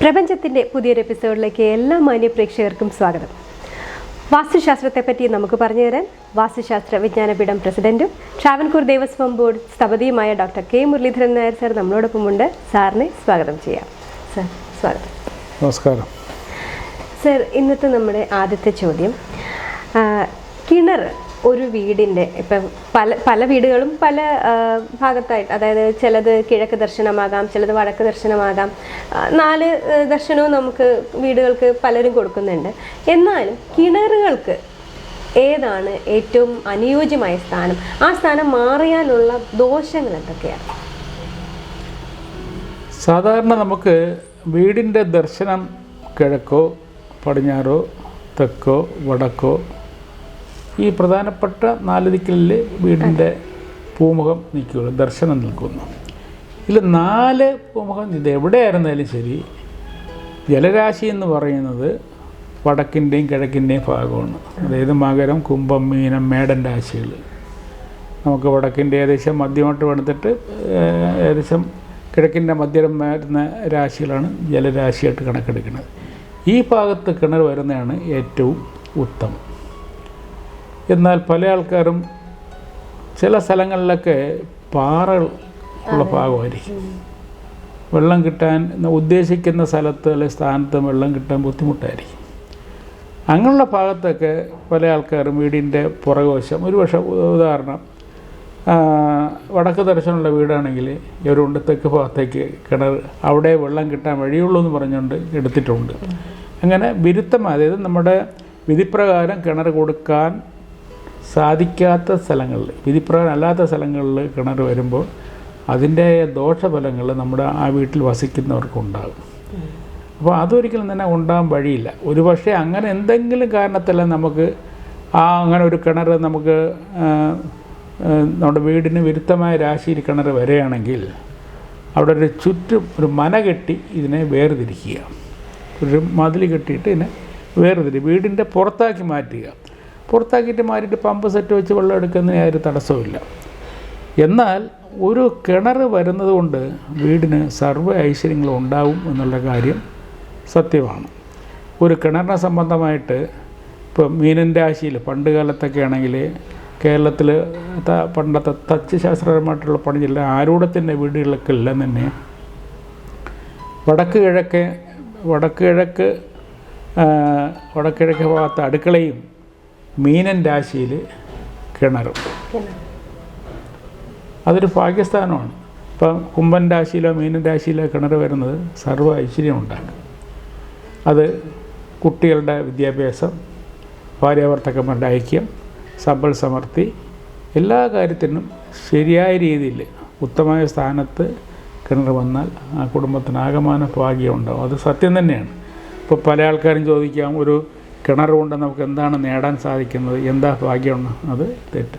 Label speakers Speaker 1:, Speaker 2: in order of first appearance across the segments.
Speaker 1: പ്രപഞ്ചത്തിന്റെ പുതിയൊരു എപ്പിസോഡിലേക്ക് എല്ലാ മാന്യ പ്രേക്ഷകർക്കും സ്വാഗതം. വാസ്തുശാസ്ത്രത്തെപ്പറ്റി നമുക്ക് പറഞ്ഞു തരാൻ വാസ്തുശാസ്ത്ര വിജ്ഞാനപീഠം പ്രസിഡന്റും Travancore Devaswom board സ്ഥപതിയുമായ doctor K Muraleedharan Nair sir നമ്മളോടൊപ്പമുണ്ട് സാറിനെ സ്വാഗതം ചെയ്യാം. സാർ സ്വാഗതം.
Speaker 2: നമസ്കാരം.
Speaker 1: സർ ഇന്നത്തെ നമ്മുടെ ആദ്യത്തെ ചോദ്യം കിണർ ഒരു വീടിന്റെ ഇപ്പം പല പല വീടുകളും പല ഭാഗത്തായിട്ട് അതായത് ചിലത് കിഴക്ക് ദർശനമാകാം ചിലത് വടക്ക് ദർശനമാകാം. നാല് ദർശനവും നമുക്ക് വീടുകൾക്ക് പലരും കൊടുക്കുന്നുണ്ട്. എന്നാലും കിണറുകൾക്ക് ഏതാണ് ഏറ്റവും അനുയോജ്യമായ സ്ഥാനം? ആ സ്ഥാനം മാറിയാലുള്ള ദോഷങ്ങൾ എന്തൊക്കെയാണ്?
Speaker 2: സാധാരണ നമുക്ക് വീടിന്റെ ദർശനം കിഴക്കോ പടിഞ്ഞാറോ തെക്കോ വടക്കോ ഈ പ്രധാനപ്പെട്ട നാല് ദിക്കിൽ വീടിന്റെ പൂമുഖം നിൽക്കുകയുള്ളൂ ദർശനം നിൽക്കുന്നു. ഇതിൽ നാല് പൂമുഖം ഇത് എവിടെയായിരുന്നാലും ശരി ജലരാശി എന്ന് പറയുന്നത് വടക്കിന്റെയും കിഴക്കിന്റെയും ഭാഗമാണ്. അതായത് മകരം കുംഭം മീനം മേടൻ രാശികൾ. നമുക്ക് വടക്കിന്റെ ഏകദേശം മധ്യമായിട്ട് എടുത്തിട്ട് ഏഹ്, ഏകദേശം കിഴക്കിന്റെ മധ്യം വരുന്ന രാശികളാണ് ജലരാശിയായിട്ട് കണക്കെടുക്കുന്നത്. ഈ ഭാഗത്ത് കിണർ വരുന്നതാണ് ഏറ്റവും ഉത്തമം. എന്നാൽ പല ആൾക്കാരും ചില സ്ഥലങ്ങളിലൊക്കെ പാറകൾ ഉള്ള ഭാഗമായിരിക്കും. വെള്ളം കിട്ടാൻ ഉദ്ദേശിക്കുന്ന സ്ഥലത്ത് അല്ലെങ്കിൽ സ്ഥാനത്ത് വെള്ളം കിട്ടാൻ ബുദ്ധിമുട്ടായിരിക്കും. അങ്ങനെയുള്ള ഭാഗത്തൊക്കെ പല ആൾക്കാരും വീടിന്റെ പുറകുവശം ഒരു പക്ഷേ ഉദാഹരണം വടക്ക് ദർശനമുള്ള വീടാണെങ്കിൽ ഇവരുണ്ട് തെക്ക് ഭാഗത്തേക്ക് കിണർ അവിടെ വെള്ളം കിട്ടാൻ വഴിയുള്ളൂ എന്ന് പറഞ്ഞുകൊണ്ട് എടുത്തിട്ടുണ്ട്. അങ്ങനെ വിരുദ്ധം അതായത് നമ്മുടെ വിധിപ്രകാരം കിണർ കൊടുക്കാൻ സാധിക്കാത്ത സ്ഥലങ്ങളിൽ വിധിപ്രകാരം അല്ലാത്ത സ്ഥലങ്ങളിൽ കിണർ വരുമ്പോൾ അതിന്റെ ദോഷഫലങ്ങൾ നമ്മുടെ ആ വീട്ടിൽ വസിക്കുന്നവർക്കുണ്ടാകും. അപ്പോൾ അതൊരിക്കലും തന്നെ ഉണ്ടാകാൻ വഴിയില്ല. ഒരു പക്ഷേ അങ്ങനെ എന്തെങ്കിലും കാരണത്തില നമുക്ക് ആ അങ്ങനെ ഒരു കിണർ നമുക്ക് നമ്മുടെ വീടിന് വിരുദ്ധമായ രാശിയിൽ കിണർ വരികയാണെങ്കിൽ അവിടെ ഒരു ചുറ്റും ഒരു മന കെട്ടി ഇതിനെ വേർതിരിക്കുക. ഒരു മതിൽ കെട്ടിയിട്ട് ഇതിനെ വേർതിരി വീടിന്റെ പുറത്താക്കി മാറ്റുക. പുറത്താക്കിയിട്ട് മാറ്റിയിട്ട് പമ്പ് സെറ്റ് വെച്ച് വെള്ളം എടുക്കുന്നതിന് യാതൊരു തടസ്സമില്ല എന്നാൽ ഒരു കിണർ വരുന്നത് കൊണ്ട് വീടിന് സർവ ഐശ്വര്യങ്ങളും ഉണ്ടാവും എന്നുള്ള കാര്യം സത്യമാണ്. ഒരു കിണറിനെ സംബന്ധമായിട്ട് ഇപ്പം മീനന്റെ രാശിയിൽ പണ്ട് കാലത്തൊക്കെ ആണെങ്കിൽ കേരളത്തിൽ പണ്ടത്തെ തച്ച് പണിയില്ല ആരൂഢത്തിന്റെ വീടുകളിലൊക്കെ എല്ലാം തന്നെ വടക്ക് കിഴക്ക് വടക്ക് കിഴക്ക് വടക്കിഴക്ക് വടക്ക് കിഴക്ക് ഭാഗത്ത് അടുക്കളയും മീനൻ രാശിയിൽ കിണറും. അതൊരു ഭാഗ്യസ്ഥാനമാണ്. ഇപ്പം കുംഭൻ രാശിയിലോ മീനൻ രാശിയിലോ കിണർ വരുന്നത് സർവ ഐശ്വര്യം ഉണ്ടാക്കും. അത് കുട്ടികളുടെ വിദ്യാഭ്യാസം ഭാര്യാഭർത്തക്കന്മാരുടെ ഐക്യം സമ്പൽ സമൃദ്ധി എല്ലാ കാര്യത്തിനും ശരിയായ രീതിയിൽ ഉത്തമമായ സ്ഥാനത്ത് കിണർ വന്നാൽ ആ കുടുംബത്തിന് ആകമാന ഭാഗ്യം ഉണ്ടാവും. അത് സത്യം തന്നെയാണ്. ഇപ്പോൾ പല ആൾക്കാരും ചോദിക്കാം ഒരു കിണർ കൊണ്ട് നമുക്ക് എന്താണ് നേടാൻ സാധിക്കുന്നത്? എന്താ ഭാഗ്യമാണ് അത് തെറ്റ്.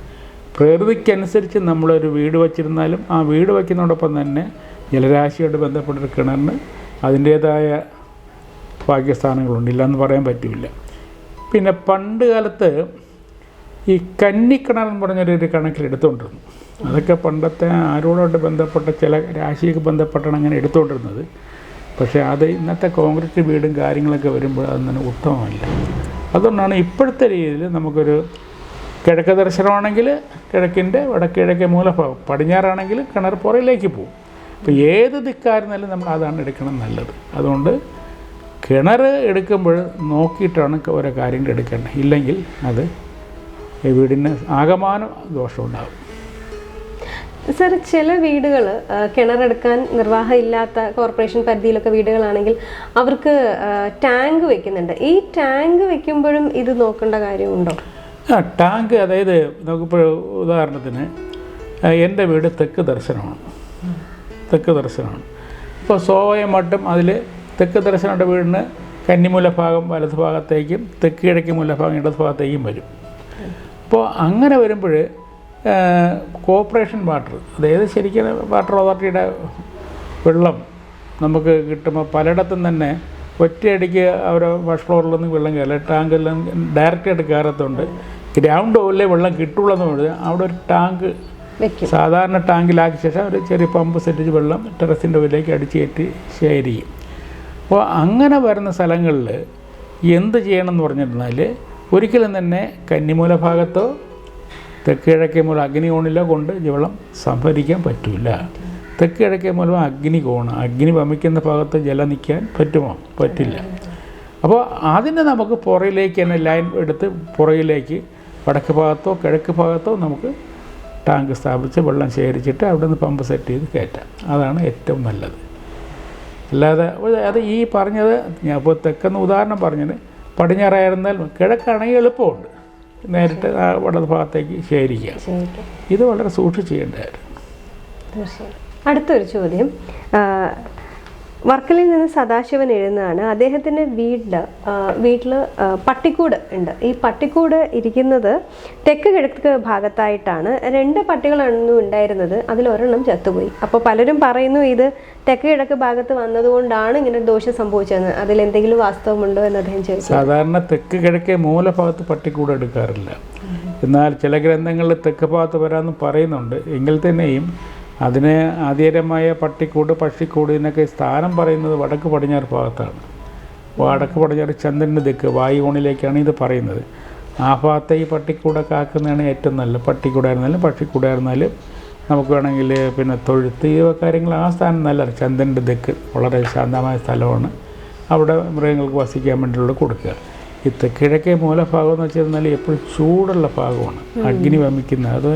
Speaker 2: പ്രകൃതിക്കനുസരിച്ച് നമ്മളൊരു വീട് വച്ചിരുന്നാലും ആ വീട് വയ്ക്കുന്നതോടൊപ്പം തന്നെ ജലരാശിയോട് ബന്ധപ്പെട്ടൊരു കിണറിന് അതിന്റേതായ ഭാഗ്യസ്ഥാനങ്ങളുണ്ട്. ഇല്ലയെന്ന് പറയാൻ പറ്റില്ല. പിന്നെ പണ്ട് കാലത്ത് ഈ കന്നിക്കിണർ എന്ന് പറഞ്ഞൊരു കണക്കിൽ എടുത്തുകൊണ്ടിരുന്നു. അതൊക്കെ പണ്ടത്തെ ആരോടോട്ട് ബന്ധപ്പെട്ട ചില രാശിയൊക്കെ ബന്ധപ്പെട്ടാണ് അങ്ങനെ എടുത്തുകൊണ്ടിരുന്നത്. പക്ഷേ അത് ഇന്നത്തെ കോൺക്രീറ്റ് വീടും കാര്യങ്ങളൊക്കെ വരുമ്പോൾ അതൊന്നും തന്നെ ഉത്തമമല്ല. അതുകൊണ്ടാണ് ഇപ്പോഴത്തെ രീതിയിൽ നമുക്കൊരു കിഴക്ക് ദർശനമാണെങ്കിൽ കിഴക്കിന്റെ വടക്കിഴക്കെ കിഴക്കേ മൂലഭാഗം പടിഞ്ഞാറാണെങ്കിൽ കിണർ പുറയിലേക്ക് പോകും. അപ്പോൾ ഏത് ദിക്കായിരുന്നാലും നമ്മൾ അതാണ് എടുക്കണം നല്ലത്. അതുകൊണ്ട് കിണർ എടുക്കുമ്പോൾ നോക്കിയിട്ടാണ് ഓരോ കാര്യങ്ങൾ എടുക്കേണ്ടത്. ഇല്ലെങ്കിൽ അത് വീടിന് ആകമാനം ദോഷമുണ്ടാകും.
Speaker 1: സർ ചില വീടുകൾ കിണറെടുക്കാൻ നിർവാഹം ഇല്ലാത്ത കോർപ്പറേഷൻ പരിധിയിലൊക്കെ വീടുകളാണെങ്കിൽ അവർക്ക് ടാങ്ക് വെക്കുന്നുണ്ട്. ഈ ടാങ്ക് വെക്കുമ്പോഴും ഇത് നോക്കേണ്ട കാര്യമുണ്ടോ?
Speaker 2: ആ ടാങ്ക് അതായത് നമുക്കിപ്പോൾ ഉദാഹരണത്തിന് എന്റെ വീട് തെക്ക് ദർശനമാണ്. തെക്ക് ദർശനമാണ്. ഇപ്പോൾ അപ്പോൾ മട്ടും അതിൽ തെക്ക് ദർശനമുണ്ട് വീടിന്. കന്നിമൂല ഭാഗം വലത് ഭാഗത്തേക്കും തെക്ക് കിഴക്ക് മൂലഭാഗം ഇടത് ഭാഗത്തേക്കും വരും. അപ്പോൾ അങ്ങനെ വരുമ്പോൾ കോപ്പറേഷൻ വാട്ടർ അതായത് ശരിക്കും വാട്ടർ അതോറിറ്റിയുടെ വെള്ളം നമുക്ക് കിട്ടുമ്പോൾ പലയിടത്തും തന്നെ ഒറ്റയടിക്ക് അവരെ ഫസ്റ്റ് ഫ്ലോറിൽ നിന്ന് വെള്ളം കയറില്ല ടാങ്കെല്ലാം ഡയറക്റ്റ് ആയിട്ട് കയറത്തുണ്ട്. ഗ്രൗണ്ട് ലെവലിലെ വെള്ളം കിട്ടുള്ളൂ എന്ന് പറഞ്ഞാൽ അവിടെ ഒരു ടാങ്ക്
Speaker 1: വെക്കും.
Speaker 2: സാധാരണ ടാങ്കിലാക്കിയ ശേഷം ഒരു ചെറിയ പമ്പ് സെറ്റ് വെള്ളം ടെറസിന്റെ ഉള്ളിലേക്ക് അടിച്ച് കയറ്റി ശേഖരിക്കും. അപ്പോൾ അങ്ങനെ വരുന്ന സ്ഥലങ്ങളിൽ എന്ത് ചെയ്യണം എന്ന് പറഞ്ഞിരുന്നാൽ ഒരിക്കലും തന്നെ കന്നിമൂല ഭാഗത്തോ തെക്ക് കിഴക്കേ മൂലം അഗ്നികോണിലോ കൊണ്ട് ജലം സംഭരിക്കാൻ പറ്റില്ല തെക്ക് കിഴക്കേ മൂലം അഗ്നികോണ് അഗ്നി വമിക്കുന്ന ഭാഗത്ത് ജലം നിൽക്കാൻ പറ്റുമോ? പറ്റില്ല. അപ്പോൾ അതിന് നമുക്ക് പുറയിലേക്ക് തന്നെ ലൈൻ എടുത്ത് പുറയിലേക്ക് വടക്ക് ഭാഗത്തോ കിഴക്ക് ഭാഗത്തോ നമുക്ക് ടാങ്ക് സ്ഥാപിച്ച് വെള്ളം ശേഖരിച്ചിട്ട് അവിടെ നിന്ന് പമ്പ് സെറ്റ് ചെയ്ത് കയറ്റാം. അതാണ് ഏറ്റവും നല്ലത്. അല്ലാതെ അത് ഈ പറഞ്ഞത് ഞാൻ ഇപ്പോൾ തെക്കെന്ന് ഉദാഹരണം പറഞ്ഞത് പടിഞ്ഞാറായിരുന്നാൽ കിഴക്കാണെങ്കിൽ എളുപ്പമുണ്ട്. നേരിട്ട് ആ വടത് ഭാഗത്തേക്ക് ശേഖരിക്കാം
Speaker 1: ശരിക്കും
Speaker 2: ഇത് വളരെ സൂക്ഷിച്ച് ചെയ്യേണ്ടതായിരുന്നു.
Speaker 1: തീർച്ചയായും. അടുത്തൊരു ചോദ്യം. ആ, വർക്കലയിൽ നിന്ന് സദാശിവൻ എഴുന്നാണ് അദ്ദേഹത്തിന്റെ വീട് വീട്ടിൽ പട്ടിക്കൂട് ഉണ്ട്. ഈ പട്ടിക്കൂട് ഇരിക്കുന്നത് തെക്ക് കിഴക്ക് ഭാഗത്തായിട്ടാണ്. രണ്ട് പട്ടികളായിരുന്നു ഉണ്ടായിരുന്നത്. അതിൽ ഒരെണ്ണം ചത്തുപോയി. അപ്പോൾ പലരും പറയുന്നു ഇത് തെക്ക് കിഴക്ക് ഭാഗത്ത് വന്നതുകൊണ്ടാണ് ഇങ്ങനെ ദോഷം സംഭവിച്ചതെന്ന്. അതിൽ എന്തെങ്കിലും വാസ്തവമുണ്ടോ എന്ന് അദ്ദേഹം ചോദിച്ചു.
Speaker 2: സാധാരണ തെക്ക് കിഴക്കേ മൂലഭാഗത്ത് പട്ടിക്കൂട് എടുക്കാറില്ല. എന്നാൽ ചില ഗ്രന്ഥങ്ങളിൽ തെക്ക് ഭാഗത്ത് വരാമെന്ന് പറയുന്നുണ്ട്. എങ്കിൽ തന്നെയും അതിന് ആദ്യരമായ പട്ടിക്കൂട് പക്ഷിക്കൂട് ഇതിനൊക്കെ സ്ഥാനം പറയുന്നത് വടക്ക് പടിഞ്ഞാറ് ഭാഗത്താണ്. വടക്ക് പടിഞ്ഞാറ് ചന്ദ്രന്റെ ദിക്ക് വായുകോണിലേക്കാണ് ഇത് പറയുന്നത്. ആ ഭാഗത്തെ ഈ പട്ടിക്കൂടൊക്കെ ആക്കുന്നതാണ് ഏറ്റവും നല്ല പട്ടിക്കൂടായിരുന്നാലും പക്ഷിക്കൂടായിരുന്നാലും നമുക്ക് വേണമെങ്കിൽ പിന്നെ തൊഴുത്ത് ഈ കാര്യങ്ങൾ ആ സ്ഥാനം നല്ലതാണ് ചന്ദ്രന്റെ ദിക്ക് വളരെ ശാന്തമായ സ്ഥലമാണ്. അവിടെ മൃഗങ്ങൾക്ക് വസിക്കാൻ വേണ്ടിയുള്ള കൊടുക്കുക. ഈ കിഴക്കേ മൂലഭാഗം എന്ന് വെച്ചാൽ എപ്പോഴും ചൂടുള്ള ഭാഗമാണ്. അഗ്നി വമിക്കുന്ന അത്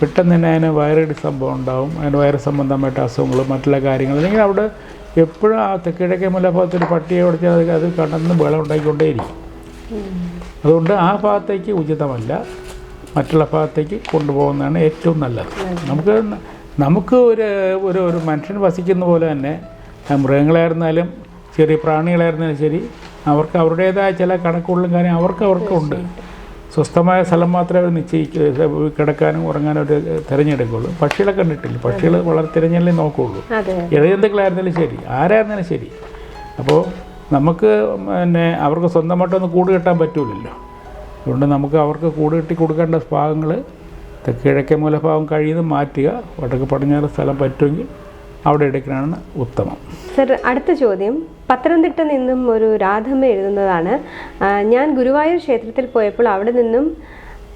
Speaker 2: പെട്ടെന്ന് തന്നെ അതിന് വയറടി സംഭവം ഉണ്ടാവും. അതിന് വയറ് സംബന്ധമായിട്ട് അസുഖങ്ങൾ മറ്റുള്ള കാര്യങ്ങൾ അല്ലെങ്കിൽ അവിടെ എപ്പോഴും ആ കിഴക്കേ മൂലഭാഗത്ത് ഒരു പട്ടിയെ ഓടിച്ചാൽ അത് അത് കടന്ന് വെള്ളം ഉണ്ടാക്കിക്കൊണ്ടേയിരിക്കും അതുകൊണ്ട് ആ ഭാഗത്തേക്ക് ഉചിതമല്ല. മറ്റുള്ള ഭാഗത്തേക്ക് കൊണ്ടുപോകുന്നതാണ് ഏറ്റവും നല്ലത്. നമുക്ക് നമുക്ക് ഒരു ഒരു ഒരു മനുഷ്യൻ വസിക്കുന്ന പോലെ തന്നെ മൃഗങ്ങളായിരുന്നാലും ചെറിയ പ്രാണികളായിരുന്നാലും ശരി അവർക്ക് അവരുടേതായ ചില കണക്കുകളും കാര്യം അവർക്ക് അവർക്കുണ്ട് സ്വസ്ഥമായ സ്ഥലം മാത്രമേ അവർ നിശ്ചയിക്കൂ. കിടക്കാനും ഉറങ്ങാനും അവർ തിരഞ്ഞെടുക്കുള്ളൂ. പക്ഷികളെ കണ്ടിട്ടില്ല. പക്ഷികൾ വളരെ തിരഞ്ഞല്ലേ നോക്കുകയുള്ളൂ
Speaker 1: അതെ.
Speaker 2: ഏതെന്തെങ്കിലായിരുന്നാലും ശരി. ആരായിരുന്നാലും ശരി. അപ്പോൾ നമുക്ക് പിന്നെ അവർക്ക് സ്വന്തമായിട്ടൊന്ന് കൂട് കെട്ടാൻ പറ്റൂലല്ലോ. അതുകൊണ്ട് നമുക്ക് അവർക്ക് കൂട് കെട്ടി കൊടുക്കേണ്ട ഭാഗങ്ങൾ തെക്ക് കിഴക്കേ മൂലഭാഗം കഴിയുന്നത് മാറ്റുക. വടക്ക് പടിഞ്ഞാറ് സ്ഥലം പറ്റുമെങ്കിൽ അവിടെ എടുക്കാനാണ് ഉത്തമം.
Speaker 1: സർ അടുത്ത ചോദ്യം. പത്തനംതിട്ട നിന്നും ഒരു രാധമ്മ എഴുതുന്നതാണ്. ഞാൻ ഗുരുവായൂർ ക്ഷേത്രത്തിൽ പോയപ്പോൾ അവിടെ നിന്നും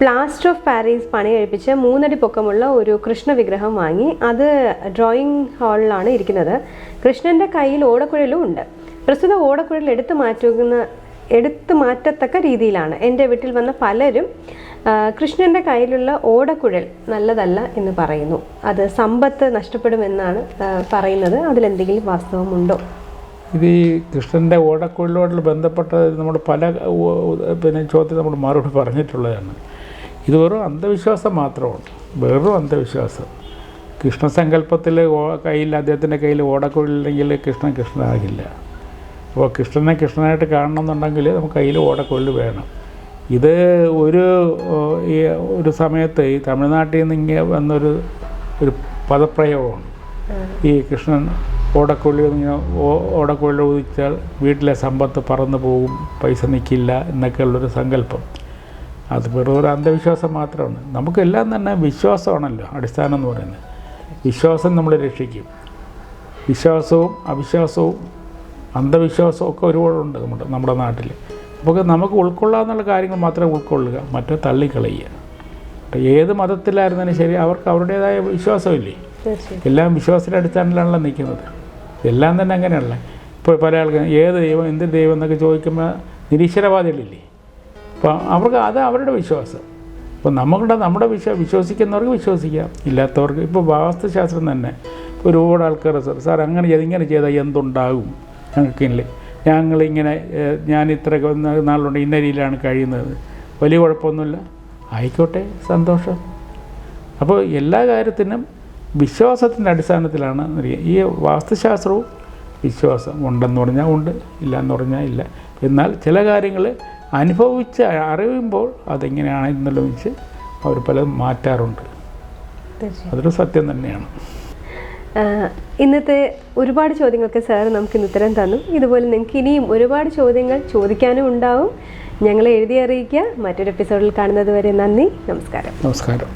Speaker 1: പ്ലാസ്റ്റർ ഓഫ് പാരീസ് പണി കഴിപ്പിച്ച് മൂന്നടി പൊക്കമുള്ള ഒരു കൃഷ്ണ വിഗ്രഹം വാങ്ങി. അത് ഡ്രോയിങ് ഹാളിലാണ് ഇരിക്കുന്നത്. കൃഷ്ണന്റെ കയ്യിൽ ഓടക്കുഴലും ഉണ്ട്. പ്രസ്തുത ഓടക്കുഴൽ എടുത്തു മാറ്റുന്ന എടുത്തു മാറ്റത്തക്ക രീതിയിലാണ്. എന്റെ വീട്ടിൽ വന്ന പലരും ആ, കൃഷ്ണന്റെ കയ്യിലുള്ള ഓടക്കുഴൽ നല്ലതല്ല എന്ന് പറയുന്നു. അത് സമ്പത്ത് നഷ്ടപ്പെടുമെന്നാണ് പറയുന്നത്. അതിലെന്തെങ്കിലും വാസ്തവമുണ്ടോ?
Speaker 2: ഇത് ഈ കൃഷ്ണന്റെ ഓടക്കുഴലോട് ബന്ധപ്പെട്ട നമ്മൾ പല പിന്നെ ചോദ്യം നമ്മൾ മറുപടി പറഞ്ഞിട്ടുള്ളതാണ്. ഇത് വെറും അന്ധവിശ്വാസം മാത്രമാണ്. വെറും അന്ധവിശ്വാസം. കൃഷ്ണസങ്കല്പത്തിൽ കയ്യിൽ അദ്ദേഹത്തിന്റെ കയ്യിൽ ഓടക്കുഴലില്ലെങ്കിൽ കൃഷ്ണൻ കൃഷ്ണനാകില്ല. അപ്പോൾ കൃഷ്ണനെ കൃഷ്ണനായിട്ട് കാണണം എന്നുണ്ടെങ്കിൽ നമുക്ക് കയ്യിൽ ഓടക്കുഴൽ വേണം. ഇത് ഒരു ഒരു സമയത്ത് ഈ തമിഴ്നാട്ടിൽ നിന്ന് ഇങ്ങനെ വന്നൊരു ഒരു പദപ്രയോഗമാണ് ഈ കൃഷ്ണൻ ഓടക്കുഴലിൽ ഇങ്ങനെ ഓടക്കുള്ളിൽ ഉദിച്ചാൽ വീട്ടിലെ സമ്പത്ത് പറന്നു പോകും പൈസ നിൽക്കില്ല എന്നൊക്കെയുള്ളൊരു സങ്കല്പം. അത് വെറും ഒരു അന്ധവിശ്വാസം മാത്രമാണ്. നമുക്കെല്ലാം തന്നെ വിശ്വാസമാണല്ലോ അടിസ്ഥാനം എന്ന് പറയുന്നത്. വിശ്വാസം നമ്മൾ രക്ഷിക്കും. വിശ്വാസവും അവിശ്വാസവും അന്ധവിശ്വാസവും ഒക്കെ ഒരുപാടുണ്ട് നമ്മുടെ നമ്മുടെ നാട്ടിൽ അപ്പോൾ നമുക്ക് ഉൾക്കൊള്ളാവുന്ന കാര്യങ്ങൾ മാത്രമേ ഉൾക്കൊള്ളുക. മറ്റേ തള്ളിക്കളയുക. ഏത് മതത്തിലായിരുന്നാലും ശരി അവർക്ക് അവരുടേതായ വിശ്വാസമില്ലേ? എല്ലാം വിശ്വാസത്തിന്റെ അടിസ്ഥാനത്തിലാണല്ലോ നിൽക്കുന്നത്. എല്ലാം തന്നെ അങ്ങനെയുള്ള ഇപ്പോൾ പല ആൾക്കാരും ഏത് ദൈവം എന്ത് ദൈവം എന്നൊക്കെ ചോദിക്കുമ്പോൾ നിരീശ്വരവാദികളില്ലേ? അപ്പോൾ അവർക്ക് അത് അവരുടെ വിശ്വാസം. അപ്പോൾ നമ്മളുടെ നമ്മുടെ വിശ്വ വിശ്വസിക്കുന്നവർക്ക് വിശ്വസിക്കാം. ഇല്ലാത്തവർക്ക് ഇപ്പോൾ വാസ്തുശാസ്ത്രം തന്നെ. ഒരുപാട് ആൾക്കാർ സാർ സാർ അങ്ങനെ ചെയ്ത് ഇങ്ങനെ ചെയ്താൽ എന്തുണ്ടാകും? ഞങ്ങൾക്കില്ലേ? ഞങ്ങളിങ്ങനെ ഞാൻ ഇത്ര നാളുണ്ട് ഇന്ന രീതിയിലാണ് കഴിയുന്നത്. വലിയ കുഴപ്പമൊന്നുമില്ല. ആയിക്കോട്ടെ സന്തോഷം. അപ്പോൾ എല്ലാ കാര്യത്തിനും വിശ്വാസത്തിന്റെ അടിസ്ഥാനത്തിലാണ് അറിയാം ഈ വാസ്തുശാസ്ത്രവും വിശ്വാസം ഉണ്ടെന്ന് പറഞ്ഞാൽ ഉണ്ട് ഇല്ല എന്ന് പറഞ്ഞാൽ ഇല്ല. എന്നാൽ ചില കാര്യങ്ങൾ അനുഭവിച്ച് അറിയുമ്പോൾ അതെങ്ങനെയാണ് എന്നുള്ളത് വെച്ച് അവർ പലതും മാറ്റാറുണ്ട്. അതൊരു സത്യം തന്നെയാണ്.
Speaker 1: ഇന്നത്തെ ഒരുപാട് ചോദ്യങ്ങൾക്ക് സാർ നമുക്ക് ഇന്ന് ഉത്തരം തന്നു. ഇതുപോലെ നിങ്ങൾക്ക് ഇനിയും ഒരുപാട് ചോദ്യങ്ങൾ ചോദിക്കാനും ഉണ്ടാവും. ഞങ്ങളെ എഴുതി അറിയിക്കുക. മറ്റൊരു എപ്പിസോഡിൽ കാണുന്നത് വരെ നന്ദി. നമസ്കാരം.
Speaker 2: നമസ്കാരം.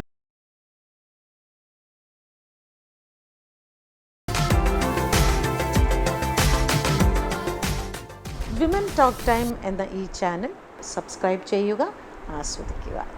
Speaker 3: വിമൻ ടോക്ക് ടൈം എന്ന ഈ ചാനൽ സബ്സ്ക്രൈബ് ചെയ്യുക ആസ്വദിക്കുക.